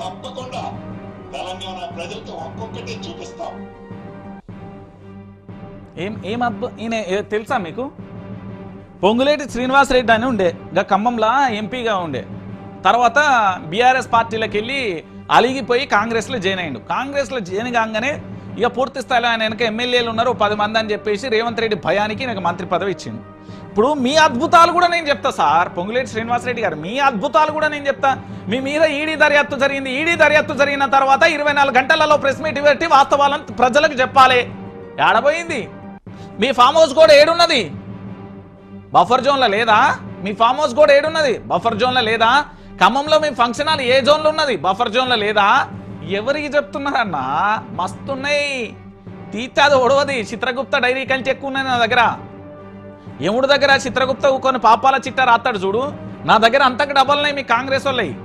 తప్పకుండా తెలంగాణ ప్రజలతో ఒక్కొక్కటి చూపిస్తాం. ఏం ఏం అద్భుత ఈయన తెలుసా మీకు? పొంగులేటి శ్రీనివాసరెడ్డి అని ఉండే ఇంకా ఖమ్మంలా ఎంపీగా ఉండే. తర్వాత బీఆర్ఎస్ పార్టీలకు వెళ్ళి అలిగిపోయి కాంగ్రెస్లో జాయిన్ అయ్యిండు. కాంగ్రెస్లో జాయిన్ కాగానే ఇక పూర్తి స్థాయిలో ఆయన వెనక ఎమ్మెల్యేలు ఉన్నారు పది మంది అని చెప్పేసి రేవంత్ రెడ్డి భయానికి నాకు మంత్రి పదవి ఇచ్చింది ఇప్పుడు మీ అద్భుతాలు కూడా నేను చెప్తా సార్ పొంగులేటి శ్రీనివాసరెడ్డి గారు మీ అద్భుతాలు కూడా నేను చెప్తా. మీ మీద ఈడీ దర్యాప్తు జరిగింది ఈడీ దర్యాప్తు జరిగిన తర్వాత ఇరవై నాలుగు గంటలలో ప్రెస్ మీట్ పెట్టి వాస్తవాలను ప్రజలకు చెప్పాలి. ఏడబోయింది? మీ ఫామ్ హౌస్ కూడా ఏడున్నది. బఫర్ జోన్లో లేదా? మీ ఫామ్ హౌస్ కూడా ఏడున్నది. బఫర్ జోన్లో లేదా? ఖమ్మంలో మీ ఫంక్షన్ హాల్ ఏ జోన్లో ఉన్నది? బఫర్ జోన్లో లేదా? ఎవరికి చెప్తున్నారన్నా? మస్తున్నాయి. తీస్తే అది ఒడవది చిత్రగుప్త డైరీ కంటే ఎక్కువ ఉన్నాయి నా దగ్గర. ఎముడు దగ్గర చిత్రగుప్త కొన్ని పాపాల చిట్ట రాస్తాడు చూడు. నా దగ్గర అంతకు డబ్బులున్నాయి మీ కాంగ్రెస్ వాళ్ళవి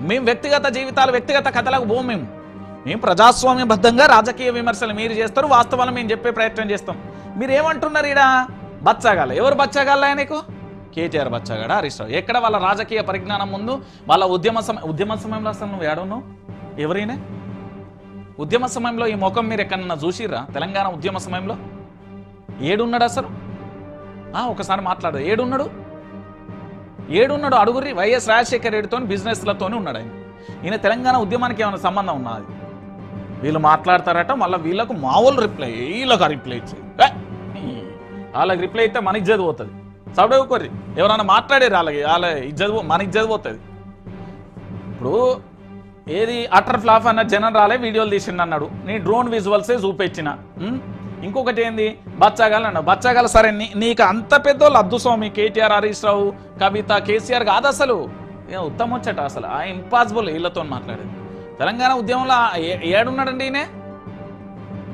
మేము వ్యక్తిగత జీవితాలు వ్యక్తిగత కథలకు పోం మేము మేము ప్రజాస్వామ్యబద్ధంగా రాజకీయ విమర్శలు మీరు చేస్తారు. వాస్తవాలు మేము చెప్పే ప్రయత్నం చేస్తాం. మీరు ఏమంటున్నారు ఈడ? బచ్చాగాల ఎవరు బచ్చగాల నీకు? కేటీఆర్ బచ్చగాడ హరీష్ రావు. ఎక్కడ వాళ్ళ రాజకీయ పరిజ్ఞానం ముందు? వాళ్ళ ఉద్యమ సమయం ఉద్యమ సమయంలో అసలు నువ్వు ఏడున్నావు ఎవరైనా? ఉద్యమ సమయంలో ఈ ముఖం మీరు ఎక్కడన్నా చూసిర్రా? తెలంగాణ ఉద్యమ సమయంలో? ఏడున్నాడు అసలు? ఒకసారి మాట్లాడు. ఏడున్నాడు? ఏడున్నాడు? అడుగురి వైఎస్ రాజశేఖర రెడ్డితో బిజినెస్లతోనే ఉన్నాడు ఆయన. ఈయన తెలంగాణ ఉద్యమానికి ఏమైనా సంబంధం ఉన్నది వీళ్ళు మాట్లాడతారట మళ్ళీ వీళ్ళకు మామూలు రిప్లై వీళ్ళకి రిప్లై ఇచ్చేది. వాళ్ళకి రిప్లై అయితే మన ఇచ్చేది పోతుంది. సౌడవుకోర్రి ఎవరైనా మాట్లాడేరు వాళ్ళకి వాళ్ళ ఇజ్జత్ మన ఇజ్జత్ పోతుంది. ఇప్పుడు ఏది అటర్ ఫ్లాఫ్ అన్న జనం రాలే వీడియోలు తీసిండు అన్నాడు. నేను డ్రోన్ విజువల్సే చూపించిన ఇంకొకటి ఏంది? బచ్చాగాలు అన్నాడు. బచ్చాగాలు సరే నీ- నీకు అంత పెద్దోళ్ళు అద్దు స్వామి కేటీఆర్ హరీష్ రావు కవిత కేసీఆర్ కాదు అసలు. ఉత్తమం వచ్చట అసలు. ఆ ఇంపాసిబుల్ వీళ్ళతో మాట్లాడేది. తెలంగాణ ఉద్యమంలో ఏడున్నాడండి ఈయనే?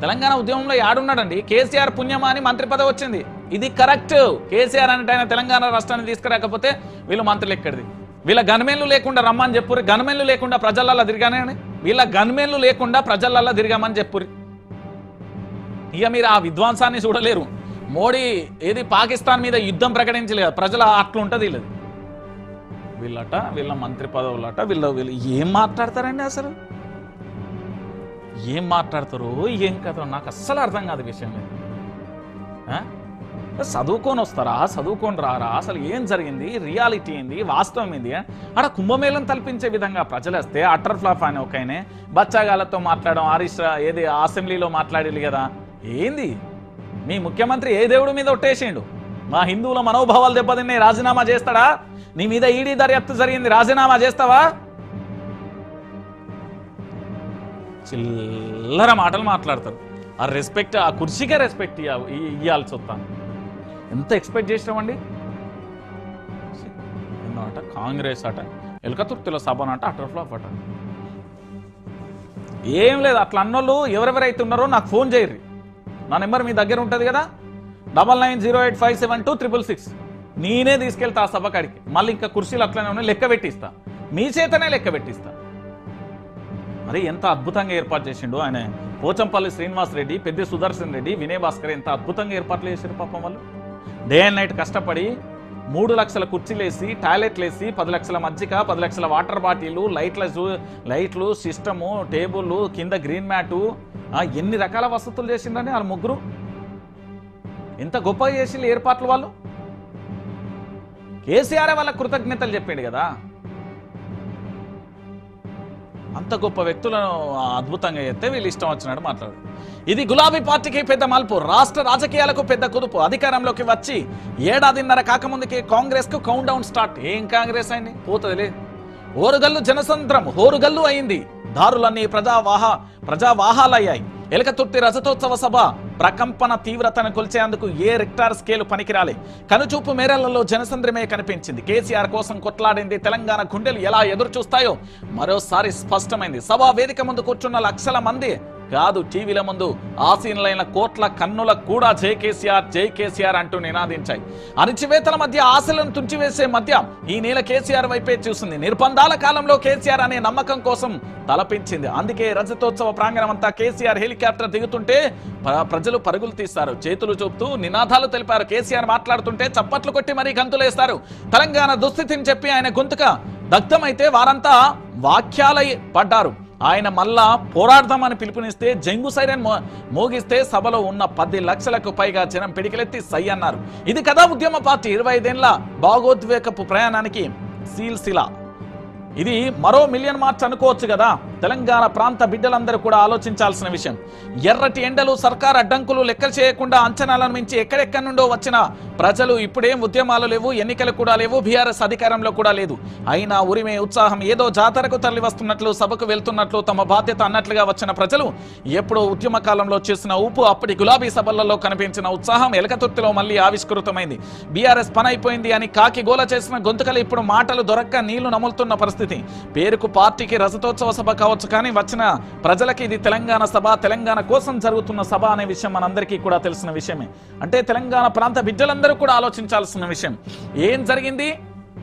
తెలంగాణ ఉద్యమంలో ఏడున్నాడండి? కేసీఆర్ పుణ్యమా అని మంత్రి పదవి వచ్చింది. ఇది కరెక్ట్. కేసీఆర్ అంటే ఆయన తెలంగాణ రాష్ట్రాన్ని తీసుకురాకపోతే వీళ్ళు మంత్రులు ఎక్కడిది? వీళ్ళ గన్మెన్లు లేకుండా రమ్మని చెప్పురి గన్మెన్లు లేకుండా ప్రజలల్లా తిరిగానే వీళ్ళ గన్మెన్లు లేకుండా ప్రజలల్లా తిరిగామని చెప్పురి ఇక మీరు ఆ విధ్వంసాన్ని చూడలేరు. మోడీ ఏది పాకిస్తాన్ మీద యుద్ధం ప్రకటించలేదు. ప్రజల అట్లుంటది వీళ్ళది. వీళ్ళట వీళ్ళ మంత్రి పదవులట వీళ్ళ వీళ్ళు ఏం మాట్లాడతారండి అసలు? ఏం మాట్లాడతారు ఏం కథ నాకు అస్సలు అర్థం కాదు విషయం లేదు చదువుకొని వస్తారా చదువుకొని రారా అసలు ఏం జరిగింది? రియాలిటీ ఏంది? వాస్తవం ఏంది? ఆడ కుంభమేళం తల్పించే విధంగా ప్రజలు వస్తే అటర్ ఫ్లాప్ అని ఒకనే బచ్చాగాలతో మాట్లాడడం హరీష్ ఏది అసెంబ్లీలో మాట్లాడేది కదా? ఏంది? మీ ముఖ్యమంత్రి ఏ దేవుడి మీద ఒట్టేసిండు? మా హిందువుల మనోభావాలు దెబ్బతిన్నాయి రాజీనామా చేస్తాడా? నీ మీద ఈడీ దర్యాప్తు జరిగింది రాజీనామా చేస్తావా? చిల్లర మాటలు మాట్లాడతారు. ఆ రెస్పెక్ట్ ఆ కుర్చీకే రెస్పెక్ట్ ఇవ్వాల్సి వస్తాను ఎంత ఎక్స్పెక్ట్ చేసినామండి ఎన్నో అట కాంగ్రెస్ అట ఎలకతుర్తిలో సభ అట అటర్ ఫ్లాప్ అట ఏం లేదు అట్లా అన్నోళ్ళు ఎవరెవరైతే ఉన్నారో నాకు ఫోన్ చేయరు నా నెంబర్ మీ దగ్గర ఉంటుంది కదా? Double nine zero eight five seven two triple six. నేనే తీసుకెళ్తా ఆ సభ కాడికి. మళ్ళీ ఇంకా కుర్చీలు అట్లనే ఉన్నాయి లెక్క పెట్టిస్తా. మీ చేతనే లెక్క పెట్టిస్తా. మరి ఎంత అద్భుతంగా ఏర్పాటు చేసిండు ఆయన. పోచంపల్లి శ్రీనివాస్ రెడ్డి పెద్ద సుదర్శన్ రెడ్డి వినయ్ భాస్కర్ ఎంత అద్భుతంగా ఏర్పాట్లు చేశారు పాపం వాళ్ళు. డే అండ్ నైట్ కష్టపడి మూడు లక్షల కుర్చీలు వేసి టాయిలెట్లు వేసి పది లక్షల మజ్జిగ పది లక్షల వాటర్ బాటిల్ లైట్ల లైట్లు సిస్టము టేబుల్ కింద గ్రీన్ మ్యాటు ఎన్ని రకాల వసతులు చేసిందని వాళ్ళ ముగ్గురు? ఎంత గొప్పగా చేసి ఏర్పాట్లు వాళ్ళు? కేసీఆర్ వాళ్ళ కృతజ్ఞతలు చెప్పాడు కదా. అంత గొప్ప వ్యక్తులను అద్భుతంగా చేస్తే వీళ్ళు ఇష్టం వచ్చినట్టు మాట్లాడు ఇది గులాబీ పార్టీకి పెద్ద మలుపు రాష్ట్ర రాజకీయాలకు పెద్ద కుదుపు. అధికారంలోకి వచ్చి ఏడాదిన్నర కాకముందుకే కాంగ్రెస్కు కౌంట్ డౌన్ స్టార్ట్ ఏం కాంగ్రెస్ అయింది? పోతుందిలే. ఓరుగల్లు జనసంద్రం హోరుగల్లు అయింది. దారులన్నీ ప్రజావాహ ప్రజావాహాలయ్యాయి. ఎలకతుర్తి రజతోత్సవ సభ ప్రకంపన తీవ్రతను కొలిచేందుకు ఏ రిక్టార్ స్కేలు పనికిరాలే. కనుచూపు మేరలలో జనసంద్రమే కనిపించింది. కేసీఆర్ కోసం కొట్లాడింది తెలంగాణ గుండెలు ఎలా ఎదురు చూస్తాయో మరోసారి స్పష్టమైంది. సభా వేదిక ముందు కూర్చున్న లక్షల మంది కాదు టీవీల ముందు ఆసీనులైన కోట్ల కన్నుల కూడా జై కేసీఆర్ జై కేసీఆర్ అంటూ నినాదించాయి. అణిచివేతల మధ్య ఆశలను తుంచివేసే మధ్య ఈ నేల కేసీఆర్ వైపే చూసింది. నిర్బంధాల కాలంలో కేసీఆర్ అనే నమ్మకం కోసం తలపించింది. అందుకే రజతోత్సవ ప్రాంగణం అంతా కేసీఆర్ హెలికాప్టర్ దిగుతుంటే ప్రజలు పరుగులు తీస్తారు. చేతులు చూపుతూ నినాదాలు తెలిపారు. కేసీఆర్ మాట్లాడుతుంటే చప్పట్లు కొట్టి మరీ గంతులేస్తారు. తెలంగాణ దుస్థితిని చెప్పి ఆయన గొంతుక దగ్ధమైతే వారంతా వాక్యాలై పడ్డారు. ఆయన మళ్ళా పోరాడదామని పిలుపునిస్తే జంగు సైరన్ మోగిస్తే సభలో ఉన్న పది లక్షలకు పైగా జనం పిడికిలెత్తి సై అన్నారు. ఇది కదా ఉద్యమ పార్టీ. ఇరవై ఐదేళ్ళ భాగోద్వేకపు ప్రయాణానికి సీల్సిలా ఇది మరో మిలియన్ మార్చ్ అనుకోవచ్చు కదా. తెలంగాణ ప్రాంత బిడ్డలందరూ కూడా ఆలోచించాల్సిన విషయం. ఎర్రటి ఎండలు సర్కార్ అడ్డంకులు లెక్క చేయకుండా అంచనాలను మించి ఎక్కడెక్కడి నుండో వచ్చిన ప్రజలు ఇప్పుడేం ఉద్యమాలు లేవు ఎన్నికలు కూడా లేవు బీఆర్ఎస్ అధికారంలో కూడా లేదు. అయినా ఉరిమే ఉత్సాహం ఏదో జాతరకు తరలి వస్తున్నట్లు సభకు వెళ్తున్నట్లు తమ బాధ్యత అన్నట్లుగా వచ్చిన ప్రజలు ఎప్పుడో ఉద్యమ కాలంలో చేసిన ఊపు అప్పటి గులాబీ సభలలో కనిపించిన ఉత్సాహం ఎలకతుర్తిలో మళ్ళీ ఆవిష్కృతమైంది. బీఆర్ఎస్ పనైపోయింది అని కాకి గోల చేసిన గొంతుకలు ఇప్పుడు మాటలు దొరక్క నీళ్ళు నములుతున్న పరిస్థితి. పేరుకు పార్టీకి రజతోత్సవ సభ కావచ్చు కానీ వచ్చిన ప్రజలకి ఇది తెలంగాణ సభ తెలంగాణ కోసం జరుగుతున్న సభ అనే విషయం మనందరికీ కూడా తెలిసిన విషయమే. అంటే తెలంగాణ ప్రాంత బిడ్డలందరూ కూడా ఆలోచించాల్సిన విషయం. ఏం జరిగింది?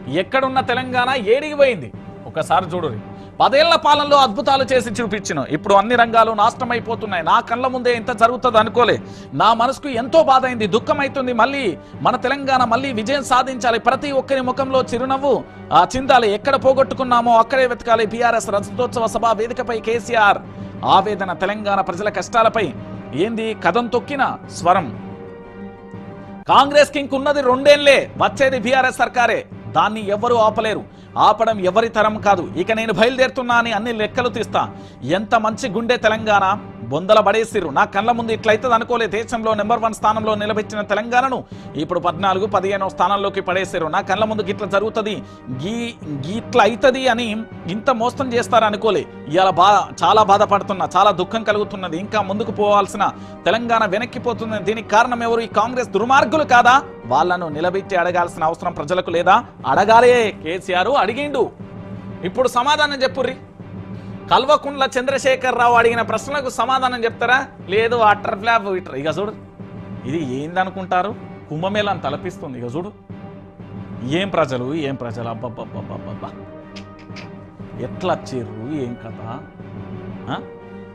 ఎక్కడున్న తెలంగాణ? ఏడిగిపోయింది ఒకసారి చూడురి పదేళ్ళ పాలనలో అద్భుతాలు చేసి చూపించిన ఇప్పుడు అన్ని రంగాలు నాశనం అయిపోతున్నాయి నా కళ్ళ ముందే ఇంత జరుగుతుంది అనుకోలే. నా మనసుకు ఎంతో బాధ అయింది దుఃఖం అవుతుంది మళ్ళీ మన తెలంగాణ మళ్ళీ విజయం సాధించాలి. ప్రతి ఒక్కరి ముఖంలో చిరునవ్వు ఆ చిందాలి ఎక్కడ పోగొట్టుకున్నామో అక్కడే వెతకాలి. బీఆర్ఎస్ రజతోత్సవ సభ వేదికపై కేసీఆర్ ఆవేదన తెలంగాణ ప్రజల కష్టాలపై ఏంది? కథం తొక్కిన స్వరం. కాంగ్రెస్కి ఉన్నది రెండేళ్ళే. వచ్చేది బీఆర్ఎస్ సర్కారే. దాన్ని ఎవ్వరూ ఆపలేరు. ఆపడం ఎవరి తరం కాదు. ఇక నేను బయలుదేరుతున్నా అని అన్ని లెక్కలు తీస్తా. ఎంత మంచి గుండె తెలంగాణ? బొందల పడేసిర్రు. నా కళ్ళ ముందు ఇట్లయితే అనుకోలే. దేశంలో నెంబర్ వన్ స్థానంలో నిలబెట్టిన తెలంగాణను ఇప్పుడు పద్నాలుగు పదిహేనో స్థానంలోకి పడేసారు నా కళ్ళ ముందు గిట్ల జరుగుతుంది. గీ గిట్ల అవుతుంది అని ఇంత మోసం చేస్తారు అనుకోలే. ఇలా బా చాలా బాధపడుతున్నా చాలా దుఃఖం కలుగుతున్నది. ఇంకా ముందుకు పోవాల్సిన తెలంగాణ వెనక్కిపోతుంది. దీనికి కారణం ఎవరు? ఈ కాంగ్రెస్ దుర్మార్గులు కాదా? వాళ్ళను నిలబెట్టి అడగాల్సిన అవసరం ప్రజలకు లేదా? అడగాలే కేసీఆర్ అడిగిండు. ఇప్పుడు సమాధానం చెప్పుర్రి. కల్వకుండ్ల చంద్రశేఖర్ రావు అడిగిన ప్రశ్నలకు సమాధానం చెప్తారా? లేదు అట్టర్ ఫ్లాప్ ఇటర్ ఇక చూడు ఇది ఏందనుకుంటారు? కుంభమేళాన్ని తలపిస్తుంది. ఇక చూడు. ఏం ప్రజలు? ఏం ప్రజలు? అబ్బబ్బబ్బబ్బబ్బా ఎట్లా వచ్చారు? ఏం కథ?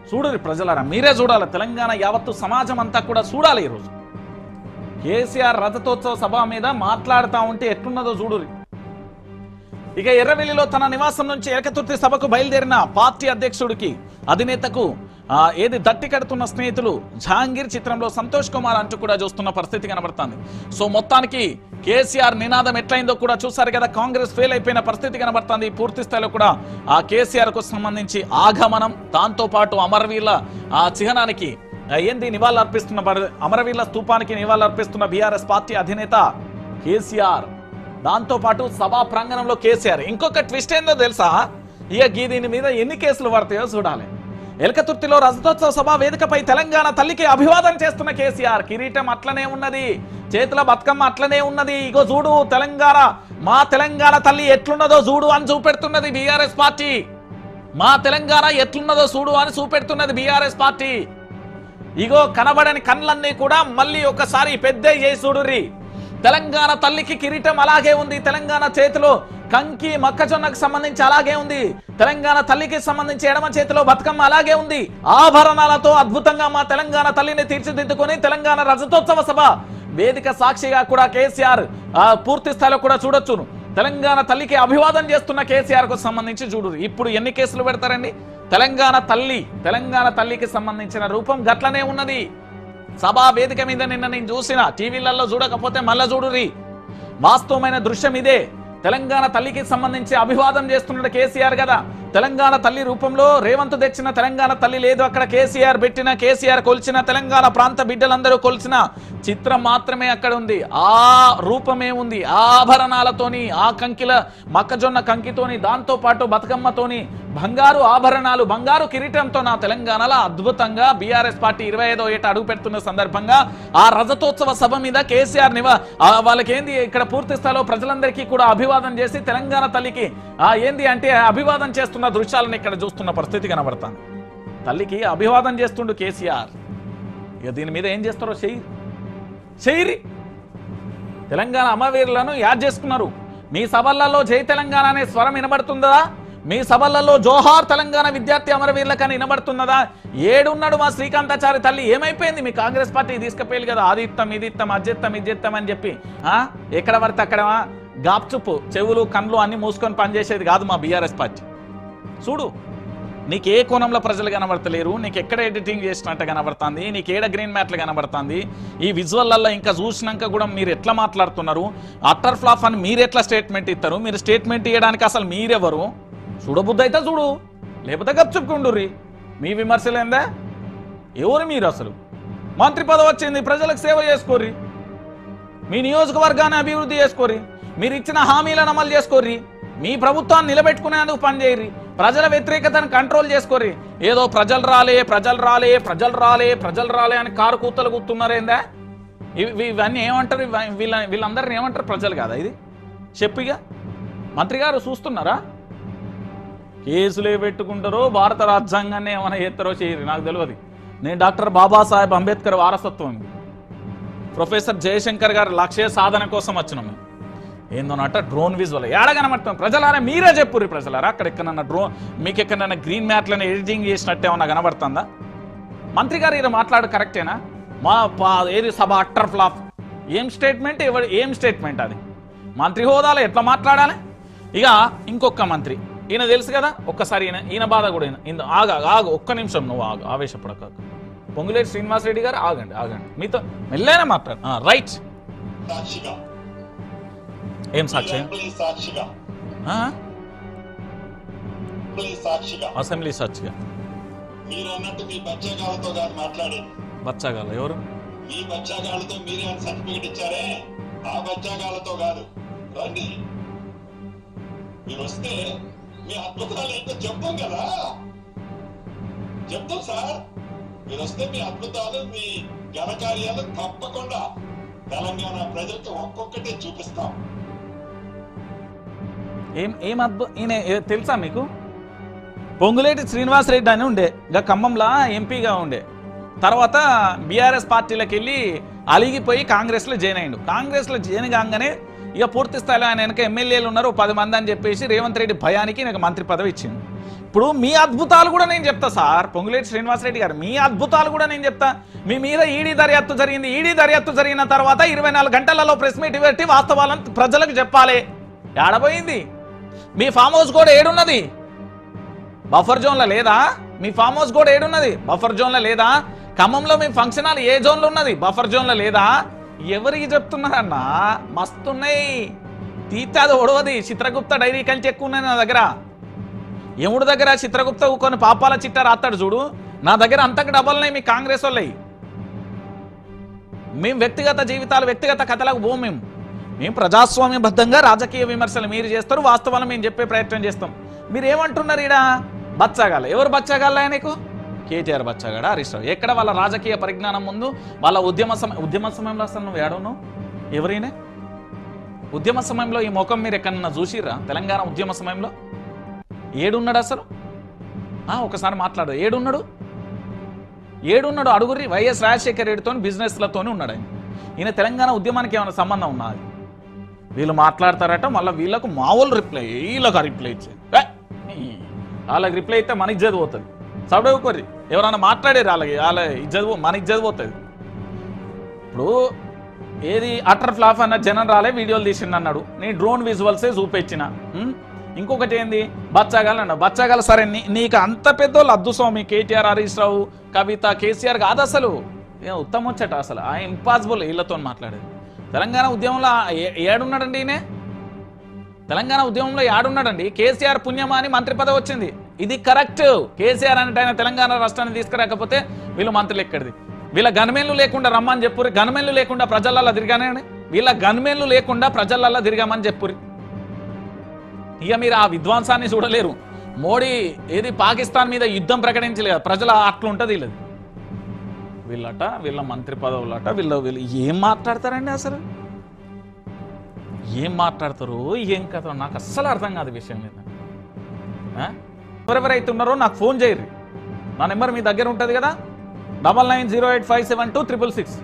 చూడరు ప్రజలారా మీరే చూడాలి. తెలంగాణ యావత్తు సమాజం అంతా కూడా చూడాలి ఈరోజు. కేసీఆర్ రథతోత్సవ సభ మీద మాట్లాడుతూ ఉంటే ఎట్లున్నదో చూడురి ఇక ఎర్రవెల్లిలో తన నివాసం నుంచి ఏకతుర్తి సభకు బయలుదేరిన పార్టీ అధ్యక్షుడికి అధినేతకు ఏది దట్టి కడుతున్న స్నేహితులు జహాంగీర్ చిత్రంలో సంతోష్ కుమార్ అంటూ కూడా చూస్తున్న పరిస్థితి కనబడుతుంది. సో మొత్తానికి కేసీఆర్ నినాదం ఎట్లయిందో కూడా చూసారు కదా కాంగ్రెస్ ఫెయిల్ అయిపోయిన పరిస్థితి కనబడుతుంది. పూర్తి స్థాయిలో కూడా ఆ కేసీఆర్కు సంబంధించి ఆగమనం దాంతో పాటు అమరవీరుల ఆ చిహ్నానికి ఏంది నివాళులు అర్పిస్తున్న పరి- అమరవీరుల నివాళులు అర్పిస్తున్న బీఆర్ఎస్ పార్టీ అధినేత కేసీఆర్. దాంతోపాటు సభా ప్రాంగణంలో కేసీఆర్. ఇంకొక ట్విస్ట్ ఏందో తెలుసా? ఇక గీ దీని మీద ఎన్ని కేసులు పడతాయో చూడాలి. ఎలకతుర్తిలో రజతోత్సవ సభ వేదికపై తెలంగాణ తల్లికి అభివాదం చేస్తున్న కేసీఆర్. కిరీటం అట్లనే ఉన్నది. చేతుల బతుకమ్మ అట్లనే ఉన్నది. ఇగో చూడు తెలంగాణ. మా తెలంగాణ తల్లి ఎట్లున్నదో చూడు అని చూపెడుతున్నది బీఆర్ఎస్ పార్టీ. మా తెలంగాణ ఎట్లున్నదో చూడు అని చూపెడుతున్నది బీఆర్ఎస్ పార్టీ. ఇగో కనబడని కళ్ళన్నీ కూడా మళ్ళీ ఒకసారి పెద్ద చేసి చూడుర్రీ తెలంగాణ తల్లికి కిరీటం అలాగే ఉంది. తెలంగాణ చేతిలో కంకి మొక్కజొన్నకు సంబంధించి అలాగే ఉంది. తెలంగాణ తల్లికి సంబంధించి ఎడమ చేతిలో బతుకమ్మ అలాగే ఉంది. ఆభరణాలతో అద్భుతంగా మా తెలంగాణ తల్లిని తీర్చిదిద్దుకొని తెలంగాణ రజతోత్సవ సభ వేదిక సాక్షిగా కూడా కేసీఆర్ పూర్తి స్థాయిలో కూడా చూడొచ్చును. తెలంగాణ తల్లికి అభివాదం చేస్తున్న కేసీఆర్కు సంబంధించి చూడు ఇప్పుడు ఎన్ని కేసులు పెడతారండి? తెలంగాణ తల్లి తెలంగాణ తల్లికి సంబంధించిన రూపం గట్లనే ఉన్నది. సభా వేదిక మీద నిన్న నేను చూసిన టీవీలలో చూడకపోతే మళ్ళా చూడురి వాస్తవమైన దృశ్యం ఇదే. తెలంగాణ తల్లికి సంబంధించి అభివాదం చేస్తున్నాడు కేసీఆర్ కదా. తెలంగాణ తల్లి రూపంలో రేవంత్ తెచ్చిన తెలంగాణ తల్లి లేదు అక్కడ కేసీఆర్ పెట్టిన కేసీఆర్ కొలిచిన తెలంగాణ ప్రాంత బిడ్డలందరూ కొలిచిన చిత్రం మాత్రమే అక్కడ ఉంది. ఆ రూపమే ఉంది. ఆభరణాలతోని ఆ కంకిల మొక్కజొన్న కంకితోని దాంతో పాటు బతుకమ్మతోని బంగారు ఆభరణాలు బంగారు కిరీటంతో నా తెలంగాణలో అద్భుతంగా బీఆర్ఎస్ పార్టీ ఇరవై ఐదో ఏట అడుగు పెడుతున్న సందర్భంగా ఆ రజతోత్సవ సభ మీద కేసీఆర్ నివా వాళ్ళకేంది ఇక్కడ పూర్తి స్థాయిలో ప్రజలందరికీ కూడా అభివాదం చేసి తెలంగాణ తల్లికి ఆ ఏంది అంటే అభివాదం చేస్తున్న దృశ్యాలను ఇక్కడ చూస్తున్న పరిస్థితి కనబడతాను. తల్లికి అభివాదం చేస్తుండు కేసీఆర్. ఇక దీని మీద ఏం చేస్తారో చెయ్యి చెయ్యి తెలంగాణ అమరవీరులను యాడ్ చేసుకున్నారు. మీ సభలలో జై తెలంగాణ అనే స్వరం వినబడుతుందా? మీ సభలలో జోహార్ తెలంగాణ విద్యార్థి అమరవీరులకని వినబడుతున్నదా ఏడున్నాడు మా శ్రీకాంతాచారి తల్లి. ఏమైపోయింది? మీ కాంగ్రెస్ పార్టీ తీసుకుపోయాలి కదా. అది ఇస్తాం ఇది ఇస్తాం అది ఇది అని చెప్పి. ఆ? ఎక్కడ పడితే అక్కడ. గాప్చుప్పు చెవులు కండ్లు అన్ని మూసుకొని పనిచేసేది కాదు మా బీఆర్ఎస్ పార్టీ. చూడు నీకు ఏ కోణంలో ప్రజలు కనబడతలేరు నీకు ఎక్కడ ఎడిటింగ్ చేసినట్టు కనబడుతుంది నీకు ఏడ గ్రీన్ మ్యాట్లు కనబడుతుంది ఈ విజువల్లలో ఇంకా చూసినాక కూడా మీరు ఎట్లా మాట్లాడుతున్నారు అట్టర్ ఫ్లాఫ్ అని మీరు ఎట్లా స్టేట్మెంట్ ఇస్తారు మీరు స్టేట్మెంట్ ఇవ్వడానికి అసలు మీరెవరు? చూడబుద్ధి అయితే చూడు లేకపోతే గప్చుకుండుర్రి మీ విమర్శలు ఏందా? ఎవరు మీరు అసలు? మంత్రి పదవి వచ్చింది ప్రజలకు సేవ చేసుకోర్రి. మీ నియోజకవర్గాన్ని అభివృద్ధి చేసుకోర్రి. మీరు ఇచ్చిన హామీలను అమలు చేసుకోర్రి. మీ ప్రభుత్వాన్ని నిలబెట్టుకునేందుకు పనిచేయర్రి. ప్రజల వ్యతిరేకతను కంట్రోల్ చేసుకోర్రి. ఏదో ప్రజలు రాలే ప్రజలు రాలే ప్రజలు రాలే ప్రజలు రాలే అని కారు కూతలు కూతున్నారేందా? ఇవి ఇవన్నీ ఏమంటారు? వీళ్ళ వీళ్ళందరిని ఏమంటారు? ప్రజలు కాదా ఇది? చెప్పిగా? మంత్రి గారు చూస్తున్నారా? కేసులే పెట్టుకుంటారో భారత రాజ్యాంగాన్ని ఏమైనా చేస్తారో చేయరు నాకు తెలియదు. నేను డాక్టర్ బాబాసాహెబ్ అంబేద్కర్ వారసత్వం. ప్రొఫెసర్ జయశంకర్ గారు లక్ష్య సాధన కోసం వచ్చినాం ఏందోనట? Drone visual. ఏడ కనబడతాం ప్రజలారా మీరే చెప్పుర్రి ప్రజలారా. అక్కడ ఎక్కడన్నా డ్రోన్ మీకు ఎక్కడన్నా గ్రీన్ మ్యాట్లను ఎడిటింగ్ చేసినట్టు ఏమన్నా కనబడుతుందా? మంత్రి గారు ఇది మాట్లాడు కరెక్టేనా? మా పా- ఏది సభ అట్టర్ ఫ్లాప్. ఏం స్టేట్మెంట్? ఎవరు ఏం స్టేట్మెంట్ అది? మంత్రి హోదాలో ఎట్లా మాట్లాడాలి? ఇక ఇంకొక మంత్రి. ఈయన తెలుసు కదా? ఒక్కసారి ఈయన ఈయన బాధ కూడా ఈయన. ఆగా ఆగు ఒక్క నిమిషం నువ్వు ఆగు ఆవేశపడక పొంగులేటి శ్రీనివాసరెడ్డి గారు ఆగండి ఆగండి. మీతో మెల్లైనా మాట్లాడు. రైట్. ఏం సాక్ష్యం అసెంబ్లీ సాక్షిగా? అసెంబ్లీ సాక్షిగా. మీరు అన్నట్టు మీ బచ్చాగాలతో కాదు మాట్లాడేది బచ్చాగాల ఎవరు? మీ బచ్చాగాలతో మీరే సర్టిఫికెట్ ఇచ్చారే? ఆ బచ్చాగాలతో కాదు. రండి. మీరు వస్తే మీ అద్భుతాలు ఏంటో చెప్తాం కదా. చెప్తాం సార్. మీరు వస్తే మీ అద్భుతాలు మీ ఘనకార్యాలు తప్పకుండా తెలంగాణ ప్రజలకు ఒక్కొక్కటి చూపిస్తాం. ఏం ఏం అద్భు ఈయన తెలుసా మీకు? పొంగులేటి శ్రీనివాసరెడ్డి అని ఉండే. ఇంకా ఖమ్మంలో ఎంపీగా ఉండే. తర్వాత బీఆర్ఎస్ పార్టీలకు వెళ్ళి అలిగిపోయి కాంగ్రెస్లో జాయిన్ అయ్యిండు. కాంగ్రెస్లో జాయిన్ కాగానే ఇక పూర్తి స్థాయిలో ఆయన వెనక ఎమ్మెల్యేలు ఉన్నారు పది మంది అని చెప్పేసి రేవంత్ రెడ్డి భయానికి నాకు మంత్రి పదవి ఇచ్చింది ఇప్పుడు మీ అద్భుతాలు కూడా నేను చెప్తా సార్. పొంగులేటి శ్రీనివాసరెడ్డి గారు మీ అద్భుతాలు కూడా నేను చెప్తా. మీ మీద ఈడీ దర్యాప్తు జరిగింది ఈడీ దర్యాప్తు జరిగిన తర్వాత ఇరవై నాలుగు గంటలలో ప్రెస్ మీట్ పెట్టి వాస్తవాలను ప్రజలకు చెప్పాలి. ఏడబోయింది? మీ ఫామ్ హౌస్ కూడా ఏడున్నది. బఫర్ జోన్లో లేదా? మీ ఫామ్ హౌస్ కూడా ఏడున్నది. బఫర్ జోన్లో లేదా? ఖమ్మంలో మీ ఫంక్షన్ హాల్ ఏ జోన్లో ఉన్నది? బఫర్ జోన్లో లేదా? ఎవరికి చెప్తున్నారన్నా? మస్తున్నాయి. తీతాది ఒడవది. చిత్రగుప్త డైరీ కంటే ఎక్కువ ఉన్నాయి నా దగ్గర. ఎముడు దగ్గర చిత్రగుప్త కొన్ని పాపాల చిట్ట రాస్తాడు చూడు. నా దగ్గర అంతకు డబ్బులున్నాయి మీ కాంగ్రెస్ వాళ్ళవి మేము వ్యక్తిగత జీవితాలు వ్యక్తిగత కథలకు పోము మేము మేము ప్రజాస్వామ్యబద్ధంగా రాజకీయ విమర్శలు మీరు చేస్తారు వాస్తవాలు మేము చెప్పే ప్రయత్నం చేస్తాం. మీరు ఏమంటున్నారు ఈడ? బచ్చాగాల ఎవరు బచ్చగాళ్ళ ఆయనకు కేటీఆర్ బచ్చగాడ? హరీష్ రావు. ఎక్కడ వాళ్ళ రాజకీయ పరిజ్ఞానం ముందు వాళ్ళ ఉద్యమ సమయం ఉద్యమ సమయంలో అసలు నువ్వు ఏడవను? ఎవరైనా? ఉద్యమ సమయంలో ఈ ముఖం మీరు ఎక్కడన్నా చూసిర్రా? తెలంగాణ ఉద్యమ సమయంలో? ఏడున్నాడు అసలు? ఒకసారి మాట్లాడు. ఏడున్నాడు? ఏడున్నాడు అడుగురి వైఎస్ రాజశేఖర రెడ్డితో బిజినెస్లతోనే ఉన్నాడు ఆయన. ఈయన తెలంగాణ ఉద్యమానికి ఏమైనా సంబంధం ఉన్నది వీళ్ళు మాట్లాడతారట మళ్ళీ వీళ్ళకు మామూలు రిప్లై వీళ్ళకి రిప్లై ఇచ్చేది వాళ్ళకి రిప్లై అయితే మనకి ఇజ్జత్ పోతుంది. చదవుకోర్రి ఎవరైనా మాట్లాడారు వాళ్ళకి వాళ్ళ ఇజ్జత్ పో- మన ఇజ్జత్ పోతుంది. ఇప్పుడు ఏది అటర్ ఫ్లాప్ అన్న జనం రాలే వీడియోలు తీసిండు అన్నాడు. నేను డ్రోన్ విజువల్సే చూపించిన ఇంకొకటి ఏంది? బచ్చాగాలు అన్న బచ్చాగాలు సరే నీ- నీకు అంత పెద్దోళ్ళు అద్దు స్వామి కేటీఆర్ హరీష్ రావు కవిత కేసీఆర్ కాదు అసలు. ఏ ఉత్తమ వచ్చట అసలు. ఆ ఇంపాసిబుల్ వీళ్ళతో మాట్లాడేది. తెలంగాణ ఉద్యమంలో ఏ- ఏడున్నాడండి ఈయన? తెలంగాణ ఉద్యమంలో ఏడున్నాడండి. కేసీఆర్ పుణ్యమా అని మంత్రి పదవి వచ్చింది. ఇది కరెక్ట్. కేసీఆర్ అంటే ఆయన తెలంగాణ రాష్ట్రాన్ని తీసుకురాకపోతే వీళ్ళు మంత్రులు ఎక్కడిది? వీళ్ళ గన్మేన్లు లేకుండా రమ్మని చెప్పురి గన్మేన్లు లేకుండా ప్రజలల్లా తిరిగానే వీళ్ళ గన్మేన్లు లేకుండా ప్రజలల్లా తిరిగామని చెప్పురి ఇక మీరు ఆ విధ్వంసాన్ని చూడలేరు. మోడీ ఏది పాకిస్తాన్ మీద యుద్ధం ప్రకటించలేదు ప్రజల అట్లుంటది వీళ్ళది వీళ్ళట వీళ్ళ మంత్రి పదవులట వీళ్ళ వీళ్ళు ఏం మాట్లాడతారండి అసలు? ఏం మాట్లాడతారు ఏం కథ నాకు అస్సలు అర్థం కాదు విషయం మీద. ఎవరెవరైతే ఉన్నారో నాకు ఫోన్ చేయరు నా నెంబర్ మీ దగ్గర ఉంటుంది కదా? Double nine zero eight five seven two triple six.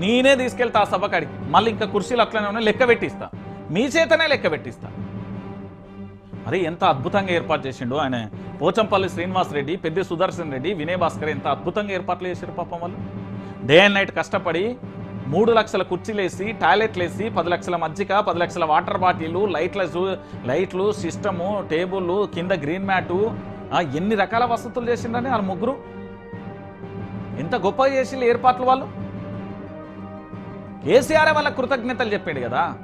నేనే తీసుకెళ్తా ఆ సభకాడికి మళ్ళీ ఇంకా కుర్చీలు అట్లనే ఉన్నాయి లెక్క పెట్టిస్తా. మీ చేతనే లెక్క పెట్టిస్తా. మరి ఎంత అద్భుతంగా ఏర్పాటు చేసిండు ఆయన పోచంపల్లి శ్రీనివాస్ రెడ్డి పెద్ద సుదర్శన్ రెడ్డి వినయ్ భాస్కర్ ఎంత అద్భుతంగా ఏర్పాట్లు చేశారు పాపం వాళ్ళు. డే అండ్ నైట్ కష్టపడి మూడు లక్షల కుర్చీలు వేసి టాయిలెట్లు వేసి పది లక్షల మజ్జిగ పది లక్షల వాటర్ బాటిల్ లైట్ల లైట్లు సిస్టము టేబుల్ కింద గ్రీన్ మ్యాటు ఎన్ని రకాల వసతులు చేసిండ్రని వాళ్ళ ముగ్గురు? ఎంత గొప్పగా చేసి ఏర్పాట్లు వాళ్ళు? కేసీఆర్ వాళ్ళ కృతజ్ఞతలు చెప్పిండు కదా.